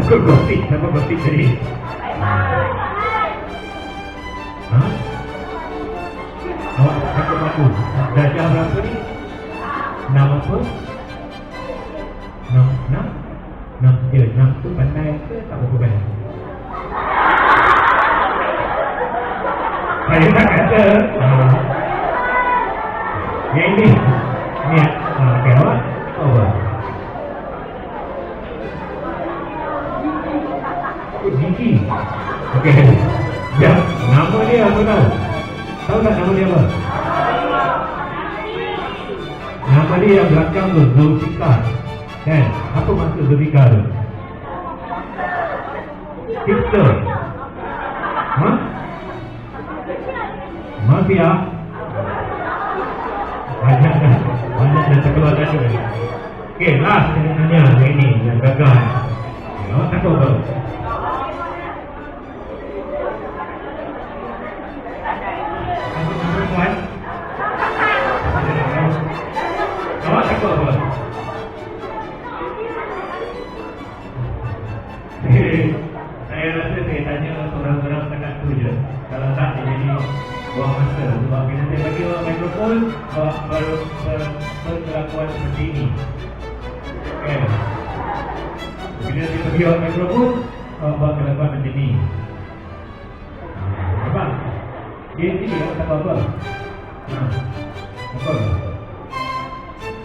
Takut gosip, kenapa gosip tadi? Ha? Awak takut aku. Darjah berapa ni? Enam apa? Enam? Enam, ya, enam tu pandai ke tak berapa pandai? Saya kata. Ha. Yang ini, ni, Gigi. Okey. Ya, nama dia apa tahu? Tahu tak nama dia apa? Nama dia yang belakang tu Zulfikar. Kan? Apa maksud Zulfikar tu? Hipster. Ha? Mafia. Banyak dah. Banyak dah terkeluar tadi. Okey, last saya nak tanya saya rasa saya tanya orang-orang dekat tu je Kalau tak dia jadi buang bila saya bagi orang mikrofon baru ber- berkelakuan seperti ini saya bagi orang mikrofon buat kelakuan macam ni? Awak tak apa-apa. Apa?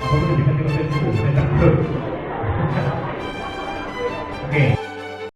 Apa benda dia kata